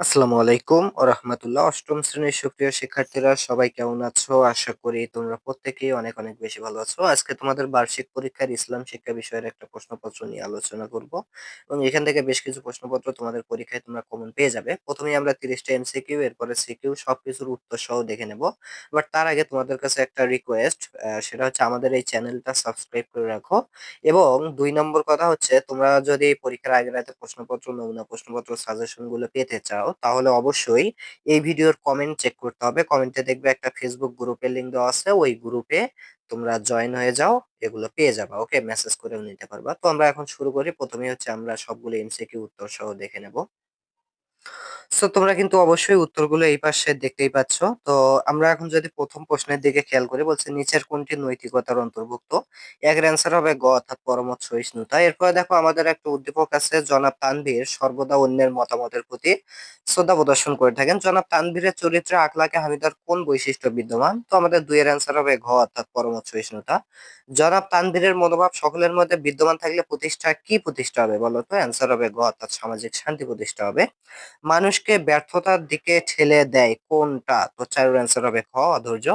আসসালামু আলাইকুম ও রহমতুল্লাহ। অষ্টম শ্রেণির সুপ্রিয় শিক্ষার্থীরা, সবাই কেমন আছো? আশা করি তোমরা প্রত্যেকেই অনেক অনেক বেশি ভালো আছো। আজকে তোমাদের বার্ষিক পরীক্ষার ইসলাম শিক্ষা বিষয়ের একটা প্রশ্নপত্র নিয়ে আলোচনা করব এবং এখান থেকে বেশ কিছু প্রশ্নপত্র তোমাদের পরীক্ষায় তোমরা কমন পেয়ে যাবে। প্রথমেই আমরা তিরিশটা এমসিকিউ, এরপরে সিকিউ, সবকিছুর উত্তর সহ দেখে নেব। বাট তার আগে তোমাদের কাছে একটা রিকোয়েস্ট সেটা হচ্ছে আমাদের এই চ্যানেলটা সাবস্ক্রাইব করে রাখো এবং দুই নম্বর কথা হচ্ছে, তোমরা যদি পরীক্ষার আগে রাতে প্রশ্নপত্র, নমুনা প্রশ্নপত্র সাজেশনগুলো পেতে চাও তাহলে অবশ্যই এই ভিডিওর কমেন্ট চেক করতে হবে। কমেন্টে দেখবে একটা ফেসবুক গ্রুপের লিঙ্ক দেওয়া আছে, ওই গ্রুপে তোমরা জয়েন হয়ে যাও, এগুলো পেয়ে যাবা ওকে মেসেজ করেও নিতে পারবা। তো আমরা এখন শুরু করি। প্রথমেই হচ্ছে আমরা সবগুলো এমসিকিউ উত্তর সহ দেখে নেব। সো তোমরা কিন্তু অবশ্যই উত্তরগুলো এই পাশে দেখতেই পাচ্ছ। তো, আমরা এখন যদি প্রথম প্রশ্নের দিকে খেয়াল করি, বলছে নিচের কোনটি নৈতিকতার অন্তর্ভুক্ত? এর অ্যান্সার হবে গ, অর্থাৎ পরমত সহিষ্ণুতা। এরপরে দেখো, আমাদের একটা উদ্দীপক আছে, জনাব তানভীর সর্বদা অন্যের মতামতের প্রতি শ্রদ্ধা প্রদর্শন করে থাকেন। জনাব তানভীরের চরিত্রে আকলাকে হামিদার কোন বৈশিষ্ট্য বিদ্যমান? তো, আমাদের দুইয়ের অ্যান্সার হবে ঘ, অর্থাৎ পরমত সহিষ্ণুতা। জনাব তানভীরের মনোভাব সকলের মধ্যে বিদ্যমান থাকলে প্রতিষ্ঠা কি প্রতিষ্ঠা হবে বলতো অ্যান্সার হবে গ অর্থাৎ সামাজিক শান্তি প্রতিষ্ঠা হবে। মানুষকে ব্যর্থতার দিকে ঠেলে দেয়। কোনটা? তো চার অ্যান্সার হবে খ অধৈর্য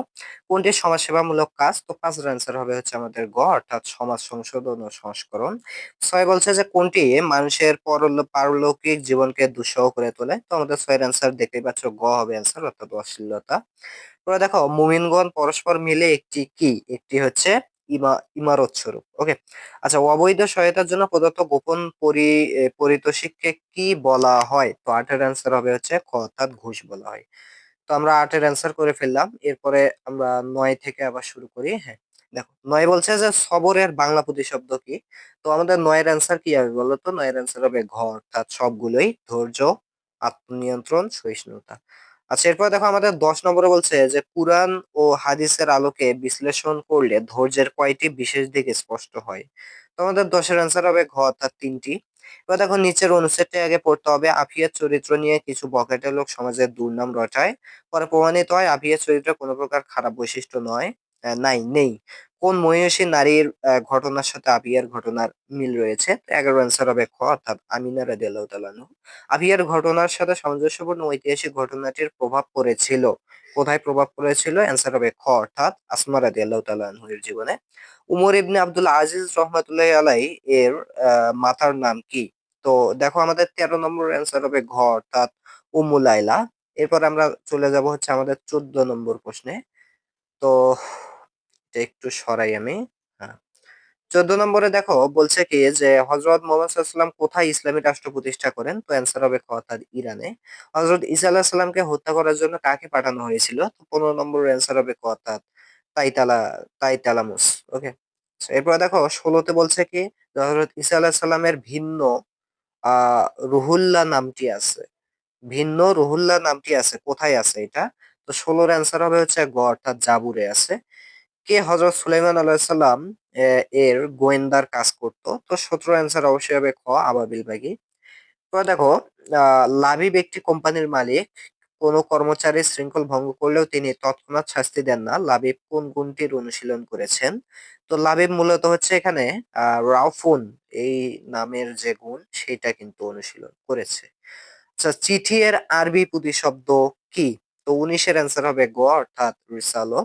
কোনটি সমাজসেবামূলক কাজ? তো পাঁচের অ্যান্সার হবে হচ্ছে আমাদের গ, অর্থাৎ সমাজ সংশোধন ও সংস্করণ। ছয় বলছে যে কোনটি মানুষের পরল- পারলৌকিক জীবনকে দুঃসহ করে তোলে? তো আমাদের ছয়ের অ্যান্সার দেখতেই পাচ্ছ, গ হবে অ্যান্সার অর্থাৎ অশ্লীলতা। তোমরা দেখো, মুমিনগণ পরস্পর মিলে একটি কি? একটি হচ্ছে ইমা ইমারত স্বরূপ ওকে আচ্ছা অবৈধ সহায়তার জন্য প্রদত্ত গোপন পরি পারিতোষিককে কি বলা হয়? তো আটের অ্যান্সার হবে হচ্ছে খ, অর্থাৎ ঘুষ বলা হয়। তো আমরা আটের অ্যান্সার করে ফেললাম। এরপরে আমরা নয় থেকে আবার শুরু করি হ্যাঁ? দেখো, নয় বলছে যে সবরের বাংলা প্রতিশব্দ কি? তো আমাদের নয়ের অ্যান্সার কি হবে বলো তো? নয়ের অ্যান্সার হবে ঘ, অর্থাৎ সবগুলোই ধৈর্য, আত্মনিয়ন্ত্রণ, সহিষ্ণুতা। আচ্ছা এরপর দেখো আমাদের দশ নম্বরে বলছে যে কুরআন ও হাদিসের আলোকে বিশ্লেষণ করলে ধৈর্যের কয়টি বিশেষ দিক স্পষ্ট হয়? তো আমাদের দশের অ্যান্সার হবে ঘ অর্থাৎ তিনটি। এবার দেখো নিচের অনুচ্ছেদটি আগে পড়তে হবে। আফিয়ার চরিত্র নিয়ে কিছু বকেটে লোক সমাজের দুর্নাম রটায়। পরে প্রমাণিত হয় আফিয়ার চরিত্র কোনো প্রকার খারাপ বৈশিষ্ট্য নয় নাই, নেই। কোন মহিষী নারীর ঘটনার সাথে আবিয়ার ঘটনার মিল রয়েছে? এগারো অ্যান্সার হবে খ, অর্থাৎ আমিনা রাদিয়াল্লাহু। আবিয়ার ঘটনার সাথে সামঞ্জস্যপূর্ণ ঐতিহাসিক ঘটনাটির প্রভাব পড়েছিল। কোথায় প্রভাব পড়েছিল? অ্যান্সার হবে খ, অর্থাৎ আসমা রাদিয়াল্লাহু তাআলা আনহুর জীবনে। উমর ইবনে আব্দুল আজিজ রহমাতুল্লাহ আলাই এর মাতার নাম কি? তো দেখো আমাদের তেরো নম্বর অ্যান্সার হবে ঘ, অর্থাৎ উম্মু লাইলা। এরপর আমরা চলে যাব হচ্ছে আমাদের চোদ্দ নম্বর প্রশ্নে। তো এটা একটু সরাই আমি। হ্যাঁ। চোদ্দ নম্বরে দেখো, বলছে কি যে হজরত মোহাম্মদ কোথায় ইসলামী রাষ্ট্র প্রতিষ্ঠা করেন? তো অ্যান্সার হবে অর্থাৎ ইরানে। হজরত ইসা আল্লাহ সাল্লামকে হত্যা করার জন্য কাকে পাঠানো হয়েছিল? তো পনেরো নম্বর অ্যান্সার হবে অর্থাৎ তাইতালা, তাইতালামুস। ওকে এরপর দেখো, ষোলোতে বলছে কি হজরত ইসা আল্লাহ সাল্লামের ভিন্ন আহ রুহুল্লাহ নামটি আছে। ভিন্ন রুহুল্লাহ নামটি আছে, কোথায় আছে এটা? তো ষোলোর অ্যান্সার হবে হচ্ছে গ, অর্থাৎ জাবুরে আছে। কে হজরত সুলাইমান আলাইসাল্লাম এর গোয়েন্দার কাজ করত? তো সতেরো অ্যান্সার অবশ্যই হবে খ আবাবিল বাগি তো দেখো লাবিব একটি কোম্পানির মালিক, কোনো কর্মচারীর শৃঙ্খল ভঙ্গ করলেও তিনি তৎক্ষণাৎ শাস্তি দেন না। লাবিব কোন গুণটির অনুশীলন করেছেন? তো লাবিব মূলত হচ্ছে এখানে রাউফুন, এই নামের যে গুণ, সেটা কিন্তু অনুশীলন করেছে। আচ্ছা চিঠি এর আরবি প্রতিশব্দ কি? তো উনিশের অ্যান্সার হবে গ, অর্থাৎ রিসালো।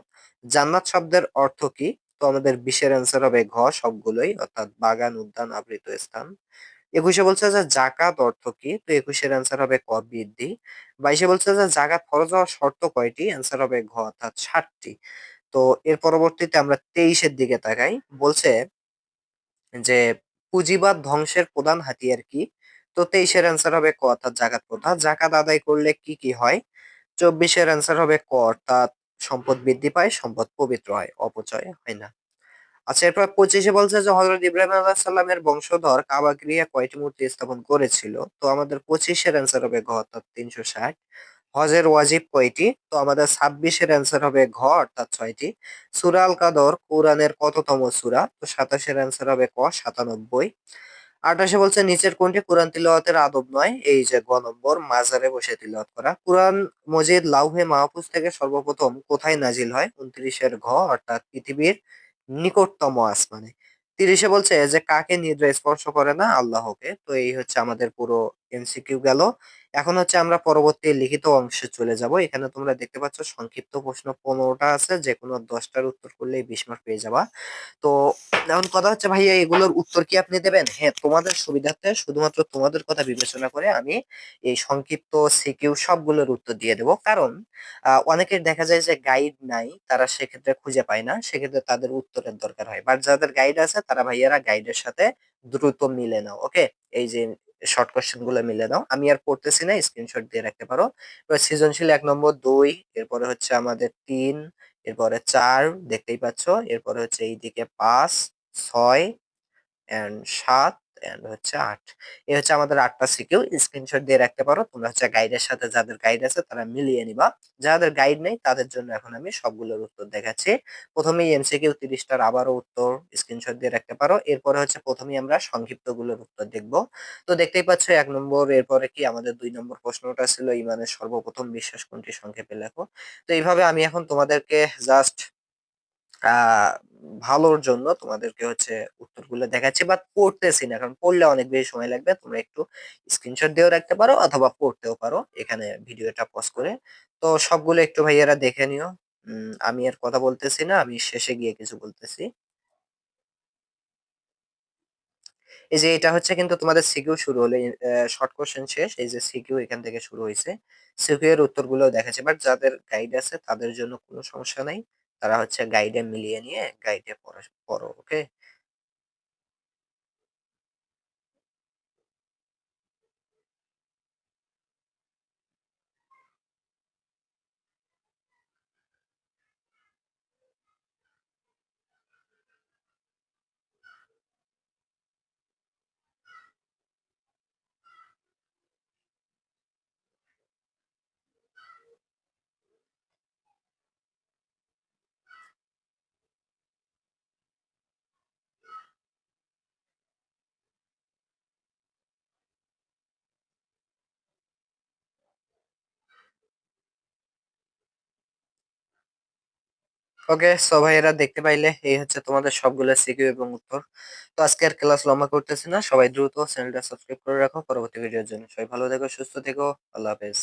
জান্নাত শব্দের অর্থ কি? তো আমাদের বিশের অ্যান্সার হবে ঘ সবগুলোই, অর্থাৎ বাগান, উদ্যান, আবৃত স্থান। একুশে বলছে যে জাকাত অর্থ কি? তো একুশের অ্যান্সার হবে ক বৃদ্ধি। বাইশে বলছে যে জাকাত ফরজ হওয়ার শর্ত কয়টি? অ্যান্সার হবে ঘ, অর্থাৎ ষাটটি। তো এর পরবর্তীতে আমরা তেইশের দিকে তাকাই। বলছে যে পুঁজিবাদ ধ্বংসের প্রধান হাতিয়ার কি? তো তেইশের অ্যান্সার হবে ক, অর্থাৎ জাকাত প্রথা জাকাত আদায় করলে কি কি হয়? চব্বিশের অ্যান্সার হবে ক, অর্থাৎ সম্পদ বৃদ্ধি পায়, সম্পদ পবিত্র হয়, অপচয় হয় না। আচ্ছা এরপর পঁচিশে বলছে যে হজরত ইব্রাহিম আলাহ সাল্লামের বংশধর কাবা গৃহে কয়টি মূর্তি স্থাপন করেছিল? তো আমাদের পঁচিশের অ্যান্সার হবে ঘ, অর্থাৎ তিনশো ষাট। হজের ওয়াজিব কয়টি? তো আমাদের ছাব্বিশের অ্যান্সার হবে ঘ, অর্থাৎ ছয়টি। সুরা আল কাদর কোরআনের কততম সুরা? তো সাতাশের অ্যান্সার হবে ক, সাতানব্বই। আঠাশে বলছে, নিচের কোনটি কোরআন তিলাওয়াতের আদব নয়? এই যে গ নম্বর, মাজারে বসে তিলাওয়াত করা। কোরআন মজিদ লাউহে মাহফুজ থেকে সর্বপ্রথম কোথায় নাজিল হয়? উনত্রিশের ঘ, অর্থাৎ পৃথিবীর নিকটতম আসমানে। তিরিশে বলছে যে, কাকে নিদ্রা স্পর্শ করে না? আল্লাহকে। তো এই হচ্ছে আমাদের পুরো এমসিকিউ গেল এখন হচ্ছে আমরা পরবর্তী লিখিত অংশে চলে যাব। এখানে তোমরা দেখতে পাচ্ছ সংক্ষিপ্ত প্রশ্ন পনেরোটা আছে। যে কোনো দশটার উত্তর করলেই ২০ মার্ক পেয়ে যাবা। তো এখন কথা হচ্ছে ভাইয়া এগুলোর উত্তর কি আপনি দেবেন? হ্যাঁ, তোমাদের সুবিধার্থে শুধুমাত্র তোমাদের কথা বিবেচনা করে আমি এই সংক্ষিপ্ত সিকিউ সবগুলোর উত্তর দিয়ে দেব। কারণ অনেকের দেখা যায় যে গাইড নাই, তারা সেক্ষেত্রে খুঁজে পায় না। সেক্ষেত্রে তাদের উত্তরের দরকার হয়। বাট যাদের গাইড আছে তারা ভাইয়ারা গাইডের সাথে দ্রুত মিলে নাও। ওকে? এই যে শর্ট কোয়েশ্চেনগুলো মিলে দাও। আমি আর পড়তেছি না, স্ক্রিনশট দিয়ে রাখতে পারো। এবার সৃজনশীল এক নম্বর দুই এরপরে হচ্ছে আমাদের তিন এরপরে চার দেখতেই পাচ্ছ। এরপরে হচ্ছে এইদিকে ৫, ৬ অ্যান্ড ৭ অ্যান্ড হচ্ছে আট এ হচ্ছে আমাদের আটটা সিকিউ। স্ক্রিনশট দিয়ে রাখতে পারো। তোমরা হচ্ছে গাইডের সাথে যাদের গাইড আছে তারা মিলিয়ে নিবা। যাদের গাইড নেই তাদের জন্য এখন আমি সবগুলোর উত্তর দেখাচ্ছি। ১ম এই এমসিকিউ তিরিশটার আবারও উত্তর স্ক্রিনশট দিয়ে রাখতে পারো। এরপরে হচ্ছে ১ম এই আমরা সংক্ষিপ্তগুলোর উত্তর দেখব। তো দেখতেই পাচ্ছ এক নম্বর, এরপরে কি আমাদের দুই নম্বর প্রশ্নটা ছিল, ইমানের সর্বপ্রথম বিশ্বাস কোনটি সংক্ষেপে লেখো। তো এইভাবে আমি এখন তোমাদেরকে জাস্ট ভালোর জন্য তোমাদেরকে হচ্ছে উত্তরগুলো দেখাচ্ছি বাট পড়তেছি না। কারণ পড়লে অনেক বেশি সময় লাগবে। তোমরা একটু স্ক্রিনশট দিয়েও রাখতে পারো অথবা পড়তেও পারো এখানে ভিডিওটা পজ করে। তো সবগুলো একটু ভাইয়ারা দেখে নিও। আমি আর কথা বলতেছি না। আমি শেষে গিয়ে কিছু বলতেছি। এই যে এটা হচ্ছে কিন্তু তোমাদের সিকিউ শুরু হলো। শর্ট কোশ্চেন শেষ। এই যে সিকিউ এখান থেকে শুরু হয়েছে সিকিউ এর উত্তরগুলো দেখাচ্ছে বাট যাদের গাইড আছে তাদের জন্য কোনো সমস্যা নাই। তারা হচ্ছে গাইডে মিলিয়ে নিয়ে গাইডে পড়া পড়ো। ওকে? ওকে, সো এরা দেখতে পাইলে এই হচ্ছে তোমাদের সবগুলো সিকিউ এবং উত্তর। তো আজকে আর ক্লাস লম্বা করতেছি না। সবাই দ্রুত চ্যানেলটা সাবস্ক্রাইব করে রাখো পরবর্তী ভিডিওর জন্য। সবাই ভালো থেকো, সুস্থ থেকো। আল্লাহ হাফেজ।